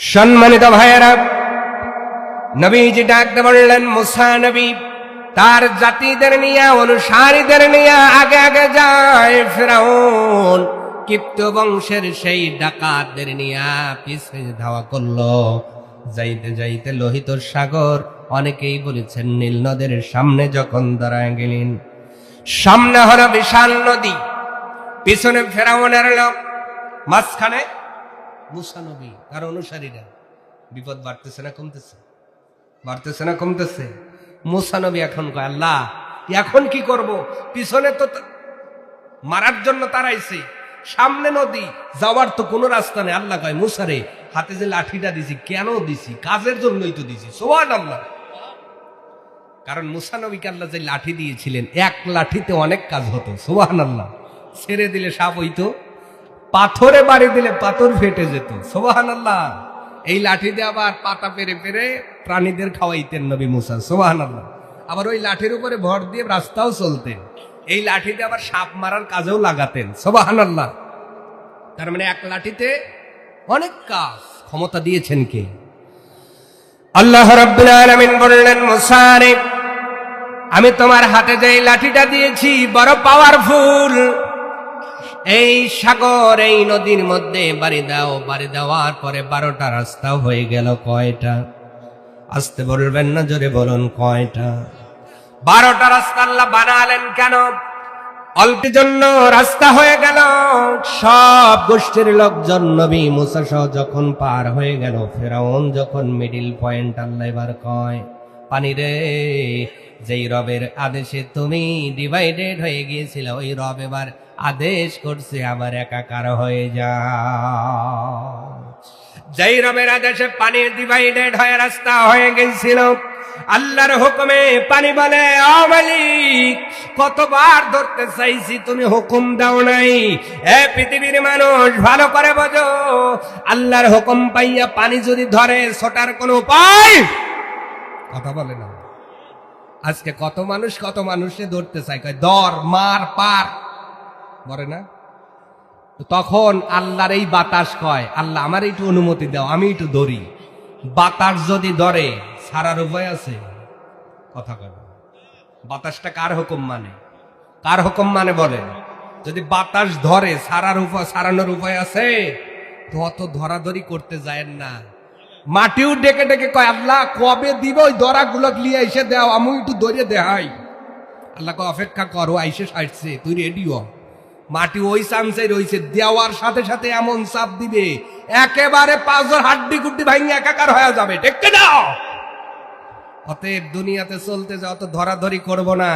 সম্মানিত ভাইয়েরা, নবীজি ডাকতে বললেন মুসা নবী, তার জাতিদের নিয়ে, অনুসারীদের নিয়ে আগে আগে যায় ফেরাউন। কিপ্ত বংশের সেই ডাকাতদের নিয়ে পিছে ধাওয়া করল। যাইতে যাইতে লোহিত সাগর, অনেকেই বলেছেন নীল নদের সামনে যখন দাঁড়ায় গেলেন, সামনে হলো বিশাল নদী, পিছনে ফেরাউনের লোক, মাঝখানে মুসা নবী তার অনুসারীরা। বিপদ বাড়তেছে না কমতেছে? বাড়তেছে না কমতেছে? মুসা নবী এখন কয়, আল্লাহ, এখন কি করব? পিছনে তো মারার জন্য তারাইছে। সামনে নদী, যাওয়ার তো কোনো রাস্তা নেই। আল্লাহ কয় মুসারে হাতে যে লাঠিটা দিছি, কেন দিছি? কাজের জন্যই তো দিছি। সোয়ান আল্লাহ কারণ মুসা নবীকে আল্লাহ যে লাঠি দিয়েছিলেন, এক লাঠিতে অনেক কাজ হতো। সোহান আল্লাহ ছেড়ে দিলে সাপ হইতো। পাথরে বাড়ি দিলে পাথর ফেটে যেত। সোহান আল্লাহ এই লাঠি দিয়ে আবার পাতা পেরে পেরে প্রাণীদের খাওয়াইতেন নবী মুসা সোহান আল্লাহ আবার ওই লাঠির উপরে ভর দিয়ে রাস্তাও চলতেন। এই লাঠি দিয়ে আবার সাপ মারার কাজেও লাগাতেন সোবাহান আল্লাহ তার মানে এক লাঠিতে অনেক কাজ ক্ষমতা দিয়েছেন কে? আল্লাহ বললেন, মুসা রে, আমি তোমার হাতে যে লাঠিটা দিয়েছি, বড় পাওয়ারফুল এই সাগর, এই নদীর মধ্যে বাড়ি দাও। বাড়ি দেওয়ার পরে বারোটা রাস্তা হয়ে গেল কয়টা? আসতে বলবেন না, জোরে বলুন কয়টা? বারোটা রাস্তা আল্লাহ বানালেন কেন? অল্পের জন্য রাস্তা হয়ে গেল। সব গোষ্ঠীর লোকজন নবী মুসা যখন পার হয়ে গেল, ফেরাউন যখন মিডিল পয়েন্ট আল্লাহ এবার কয় পানি রে। যেই রবের আদেশে তুমি ডিভাইডেড হয়ে গিয়েছিল, ওই রব এবার আদেশ করছে আবার একাকার হয়ে যা যেই রবের আদেশে পানি ডিভাইডেড হয়ে রাস্তা হয়ে গেছিল আল্লাহর হুকুমে পানি বলে, "ও মালিক, কতবার ধরতে চাইছি তুমি হুকুম দাও নাই। এ পৃথিবীর মানুষ, ভালো করে বোঝো, আল্লাহর হুকুম পাইয়া পানি যদি ধরে, ছোটার কোনো উপায় কথা বলে না। আজকে কত মানুষ, কত মানুষে ধরতে চায়, কয় দর মার, পার। বলে না? তখন আল্লাহর এই বাতাস কয়, আল্লাহ, আমার একটু অনুমতি দাও, আমি একটু ধরি। বাতাস যদি ধরে সারার উপায় আছে? কথা কয় বাতাসটা কার হুকুম মানে? কার হুকুম মানে বলে? যদি বাতাস ধরে সারার উপায় সারানোর উপায় আছে? তো অত ধরাধরি করতে যায় না। মাটিও ডেকে ডেকে কয়, আল্লাহ, কবে দিব ওই দরাগুলো নিয়ে এসে দাও আমি একটু ধরে দেহাই আল্লাহ কয়, অপেক্ষা করো, আইসে সাইটছে তুই রেডি হ। মাটি ওই চান্সে রয়েছে দেওয়ার সাথে সাথে এমন চাপ দিবে, একেবারে পাঁচজন হাড্ডি গুড্ডি ভাঙে একাকার হয়ে যাবে টেকে দাও। অতএব দুনিয়াতে চলতে যাও, তো ধরাধরি করব না।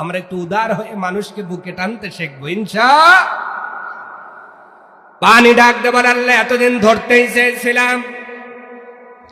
আমরা একটু উদার হয়ে মানুষকে বুকে টানতে শিখব, ইনশা। পানি ডাক দেবার আল্লাহ এতদিন ধরতেই চেয়েছিলাম।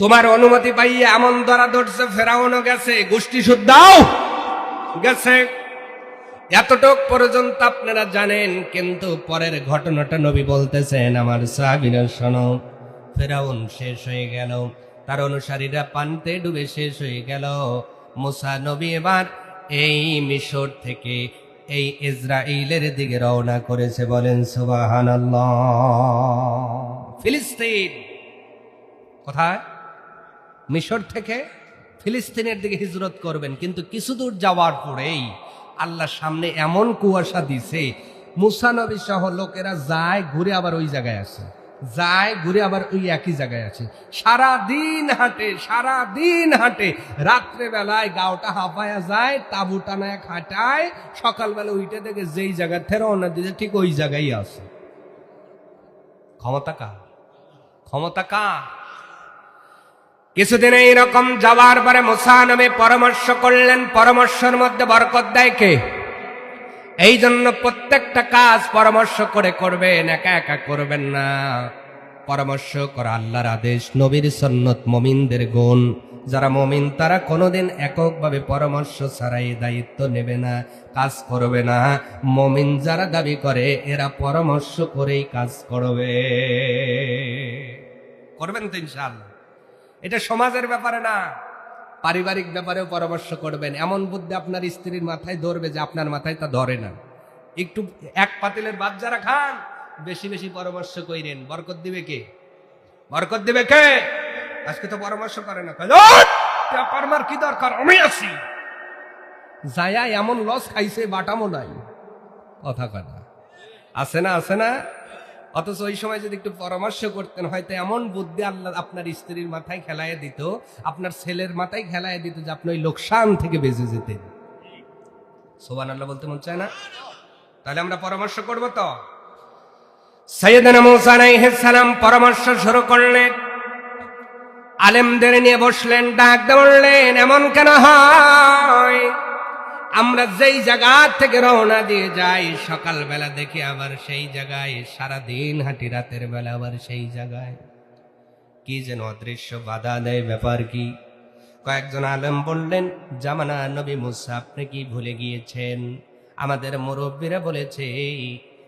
তোমার অনুমতি পাইয়ে এমন ধরা ধরছে, ফেরাউনও গেছে। গোষ্ঠী শুদ্ধাও গেছে। এতটুক পর্যন্ত আপনারা জানেন, কিন্তু পরের ঘটনাটা নবী বলতেছেন, আমার সাহাবিরা ফেরাউন শেষ হয়ে গেল। তার অনুসারীরা পানিতে ডুবে শেষ হয়ে গেল। মুসা নবী এবার এই মিশর থেকে এই ইসরায়েলের দিকে রওনা করেছে, বলেন সুবাহান ফিলিস্তিন কোথায়? মিশর থেকে ফিলিস্তিনের দিকে হিজরত করবেন। কিন্তু কিছু দূর যাওয়ার পরেই আল্লাহ সামনে এমন কুয়াশা দিছে মুসানবী সহ লোকেরা যায় ঘুরে আবার ওই জায়গায় আছে। যায় ঘুরে আবার ওই একই জায়গায় আছে। সারা দিন হাঁটে সারা দিন হাঁটে। রাত্রে বেলায় গাওটা হাঁপায়া যায়, তাবু টানায় খাটায়, সকালবেলা উইটে দেখে যেই জায়গা থেকে রওনা দিতে ঠিক ওই জায়গায় আছে। ক্ষমতা কা ক্ষমতা কা কিছুদিন এইরকম যাওয়ার পরে মুসা নামে পরামর্শ করলেন, পরামর্শের মধ্যে বরকত দেয় কে? এই জন্য প্রত্যেকটা কাজ পরামর্শ করে করবেন, একা একা করবেন না। পরামর্শ করা আল্লাহর আদেশ, নবীর সন্নত মমিনদের গুণ। যারা মমিন, তারা কোনোদিন এককভাবে পরামর্শ ছাড়াই দায়িত্ব নেবে না, কাজ করবে না। মমিন যারা দাবি করে, এরা পরামর্শ করেই কাজ করবে। করবেন তো ইনশাআল্লাহ। এটা সমাজের ব্যাপারে না। পারিবারিক ব্যাপারেও পরামর্শ করবেন। এমন বুদ্ধি আপনার স্ত্রীর মাথায় ধরবে যে আপনার মাথায় তা ধরে না। একটু এক পাতিলের বাদ যারা খান, বেশি বেশি পরামর্শ কইরেন। বরকত দিবে কে? বরকত দিবে কে? আজকে তো পরামর্শ করে না। "ওঠ! কি দরকার? আমি আছি। যায়া এমন লস খাইছে, বাটামো নাই। কথা কথা আছে না আছে না? অথচ ওই সময় যদি একটু পরামর্শ করতেন, হয়তো এমন বুদ্ধি আল্লাহ আপনার স্ত্রীর মাথায় খেলায় দিত, আপনার ছেলের মাথায় খেলায় দিত যে আপনি ওই লোকসান থেকে বেঁচে যেতেন। সোবান আল্লাহ বলতে মন চায় না? তাহলে আমরা পরামর্শ করব তো। সৈয়দনা মুসা সালাম পরামর্শ শুরু করলেন। আলেমদের নিয়ে বসলেন, ডাক বললেন এমন কেন হয়? আমরা যেই জায়গা থেকে রওনা দিয়ে যাই, সকালবেলা দেখি আবার সেই জায়গায় সারা দিন হাঁটি, রাতের বেলা আবার সেই জায়গায়। কি যেন অদৃশ্য বাধা দেয় ব্যাপার কি? কয়েকজন আলেম বললেন, জামানা নবী মুসা, আপনি কি ভুলে গিয়েছেন? আমাদের মুরব্বীরা বলেছে,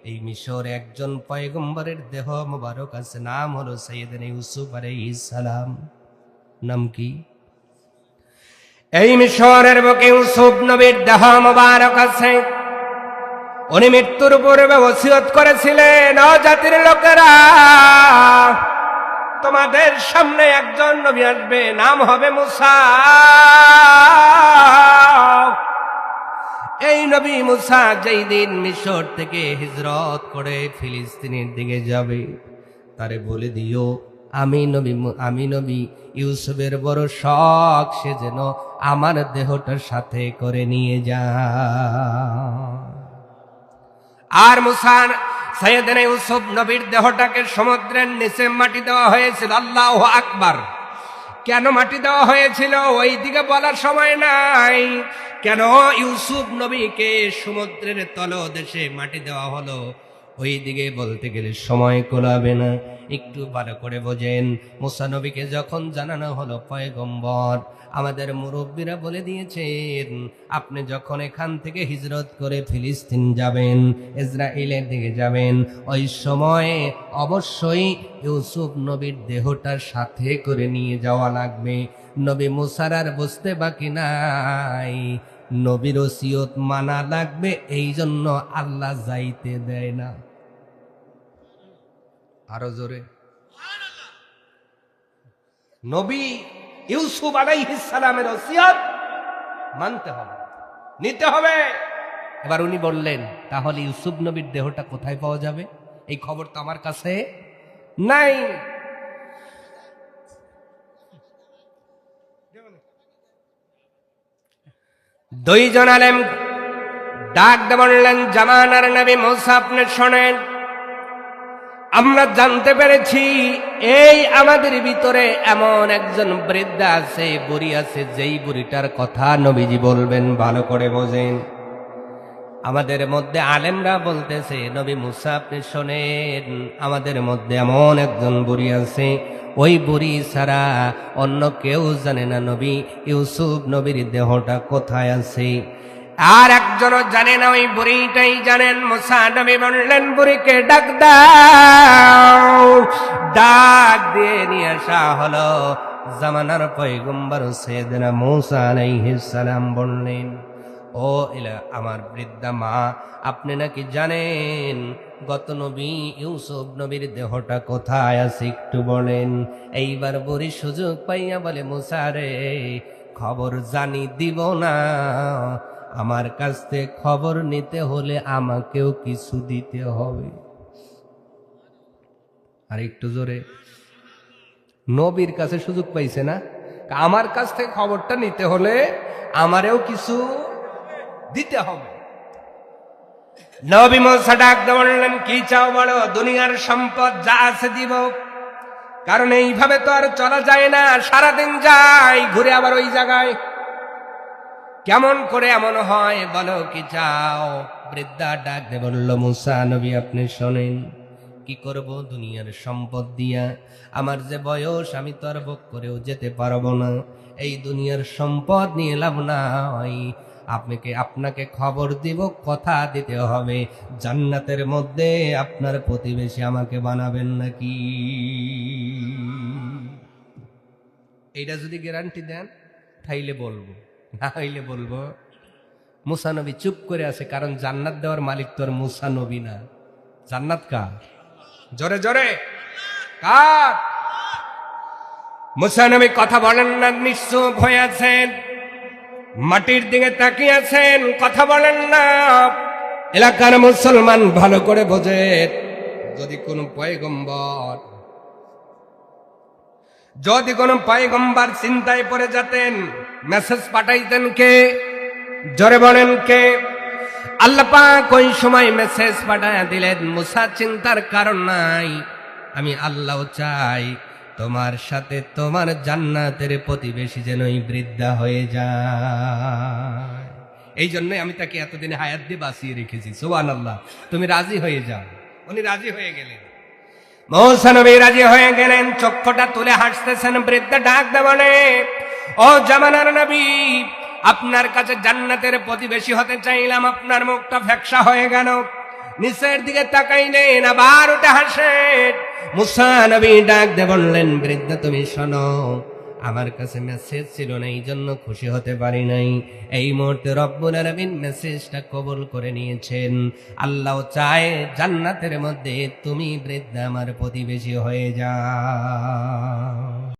এই মিশর একজন পয়গম্বরের দেহ মোবারক আছে, নাম হলো সৈয়দিন ইউসুফ আলাইহিস সালাম। নাম কি? এই মিশরের বুকে ইউসুফ নবীর দেহ মোবারক আছে। উনি মৃত্যুর পূর্বে ওসিয়ত করেছিলেন জাতির লোকেরা, তোমাদের সামনে একজন নবী আসবে, নাম হবে মুসা। এই নবী মুসা যেই দিন মিশর থেকে হিজরত করে ফিলিস্তিনের দিকে যাবে, তারে বলে দিও আমি নবী আমি নবী ইউসুফের বড় শখ, সে যেন আমার দেহটার সাথে করে নিয়ে যা আর মুসার সৈয়দিন ইউসুফ নবীর দেহটাকে সমুদ্রের নিচে মাটি দেওয়া হয়েছিল। আল্লাহ আকবার। কেন মাটি দেওয়া হয়েছিল? ওই দিকে বলার সময় নাই। কেন ইউসুফ নবীকে সমুদ্রের তলদেশে মাটি দেওয়া হলো? ওই দিকে বলতে গেলে সময় কোলাবে না। একটু ভালো করে বোঝেন, মুসা নবীকে যখন জানানো হলো পয়গম্বর, আমাদের মুরব্বীরা বলে দিয়েছেন, আপনি যখন এখান থেকে হিজরত করে ফিলিস্তিন যাবেন, ইসরায়েলের দিকে যাবেন, ওই সময়ে অবশ্যই ইউসুফ নবীর দেহটার সাথে করে নিয়ে যাওয়া লাগবে। নবী মুসার আর বুঝতে বাকি নাই। নবীর ওসিয়ত মানা লাগবে এই জন্য আল্লাহ যাইতে দেয় না। আরও জোরে। নবী ইউসুফ আলাইহিস সালামের ওসিয়ত মানতে হবে, নিতে হবে। এবার উনি বললেন, তাহলে ইউসুফ নবীর দেহটা কোথায় পাওয়া যাবে? এই খবর তো আমার কাছে নাই। দুইজন আলেম ডাক বললেন জামানার নবী মৌসা আপনি শোনেন। আমরা জানতে পেরেছি, এই আমাদের ভিতরে এমন একজন বৃদ্ধা আছে, বুড়ি আছে, যেই বুড়িটার কথা নবীজি বলবেন, ভালো করে বোঝেন। আমাদের মধ্যে আলেমরা বলতেছে, নবী মুসা আপনি শোনেন, আমাদের মধ্যে এমন একজন বুড়ি আছে, ওই বুড়ি ছাড়া অন্য কেউ জানে না নবী, ইউসুফ নবীর দেহটা কোথায় আছে। আর একজনও জানে না ওই বুড়িটাই জানেন, মুসা নবী বললেন, বুড়িকে ডাক দাও। ডাক দিয়ে নিয়ে আসা হলো। জামানার পয়গম্বর সৈয়দনা মুসা সালাম বললেন, ও এলা আমার বৃদ্ধা মা, আপনি নাকি জানেন, গত নবী ইউসুফ নবীর দেহটা কোথায় আছে একটু বলেন? এইবার বুড়ি সুযোগ পাইয়া বলে মুসারে খবর জানি দিব না। আমার কাছ থেকে খবর নিতে হলে আমাকেও কিছু দিতে হবে। আর একটু জোরে। নবীর কাছে সুযোগ পাইছে না? আমার কাছ থেকে খবরটা নিতে হলে আমারেও কিছু দিতে হবে। নবী মোসা ডাক বললেন, কি চাও বলো? দুনিয়ার সম্পদ যা আছে দিব। কারণ এইভাবে তো আর চলা যায় না। সারাদিন যাই, ঘুরে আবার ওই জায়গায় কেমন করে এমন হয় বলো কি চাও? বৃদ্ধা ডাক দিয়ে বলল, মুসা নবী, আপনি শোনেন। কি করব দুনিয়ার সম্পদ দিয়া? আমার যে বয়স, আমি তো আর ভোগ করেও যেতে পারব না। এই দুনিয়ার সম্পদ নিয়ে লাভ নাই। আপনাকে আপনাকে খবর দিব, কথা দিতে হবে। জান্নাতের মধ্যে আপনার প্রতিবেশী আমাকে বানাবেন নাকি? এইটা যদি গ্যারান্টি দেন, তাইলে বলব। না হইলে বলব মুসানবী চুপ করে আছে, কারণ জান্নাত দেওয়ার মালিক তোর মুসানবী না। জান্নাত কার? জোরে কার? মুসানবী কথা বলেন না, নিশ্চুপ হয়ে আছেন, মাটির দিকে তাকিয়ে আছেন, কথা বলেন না। এলাকার মুসলমান ভালো করে বোঝে যদি কোনো পয়গম্বর যদি কোনো পয়গম্বর চিন্তায় পড়ে যেতেন মেসেজ পাঠাইতেন কে? জোরে বলেন কে? আল্লাহ পাক ওই সময় মেসেজ পাঠায় দিলেন, মুসা, চিন্তার কারণ নাই। আমি আল্লাহ চাই তোমার সাথে তোমার জান্নাতের প্রতিবেশী যেন বৃদ্ধা হয়ে যায়। এই জন্যই আমি তাকে এতদিন হায়াত দিয়ে বাঁচিয়ে রেখেছি। সোহান আল্লাহ তুমি রাজি হয়ে যাও। উনি রাজি হয়ে গেলেন। মৌসানবী রাজি হয়ে গেলেন, চক্ষটা তুলে হাসতেছেন, বৃদ্ধ ডাক দেবনে ও জামানার নবী, আপনার কাছে জান্নাতের প্রতিবেশী হতে চাইলাম, আপনার মুখটা ফ্যাকসা হয়ে গেল। নিচের দিকে তাকাইলেন, আবার উঠে হাসেন। মুসা নবী ডাক দে বললেন, বৃদ্ধা, তুমি শোনো আমার কাছে মেসেজ ছিল না এই জন্য খুশি হতে পারি নাই। এই মুহূর্তে রব্বুল আলমিন মেসেজটা কবল করে নিয়েছেন। আল্লাহ চায় জান্নাতের মধ্যে তুমি বৃদ্ধা আমার প্রতিবেশী হয়ে যাও।